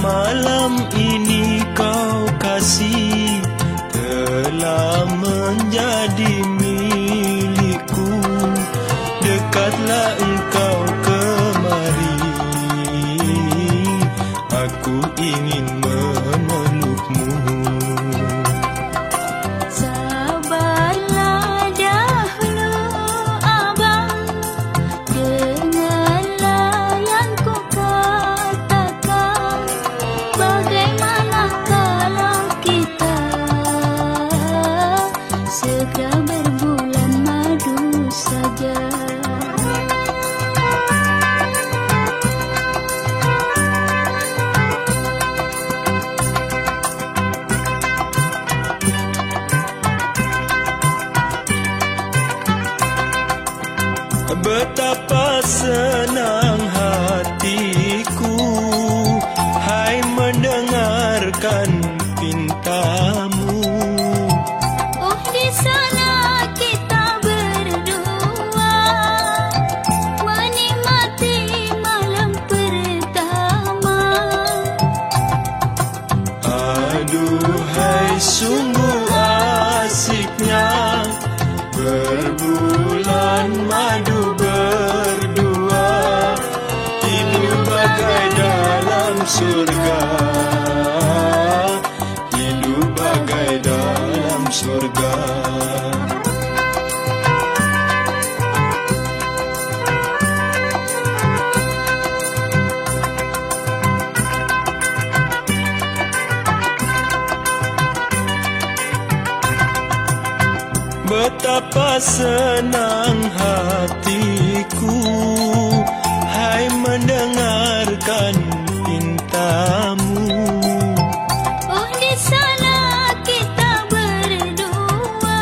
malam ini kau kasih telah menjadi milikku. Dekatlah engkau kemari. Aku ingin mem- senang hatiku Hai mendengarkan pintamu. Oh di sana kita berdua Menikmati malam pertama. Aduhai sungguh asiknya Berbulan bagai dalam surga. Hidup bagai dalam surga. Betapa senang hatiku Hai mendengarkan pintamu Oh di sana kita berdua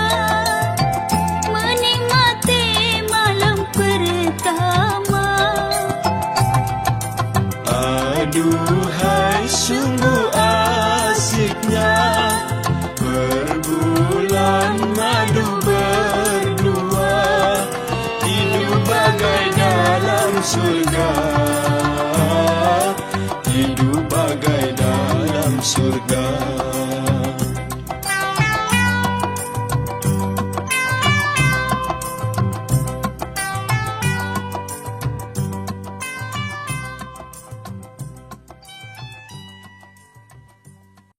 Menikmati malam pertama. Aduhai sungguh asiknya surga Hidup bagai dalam surga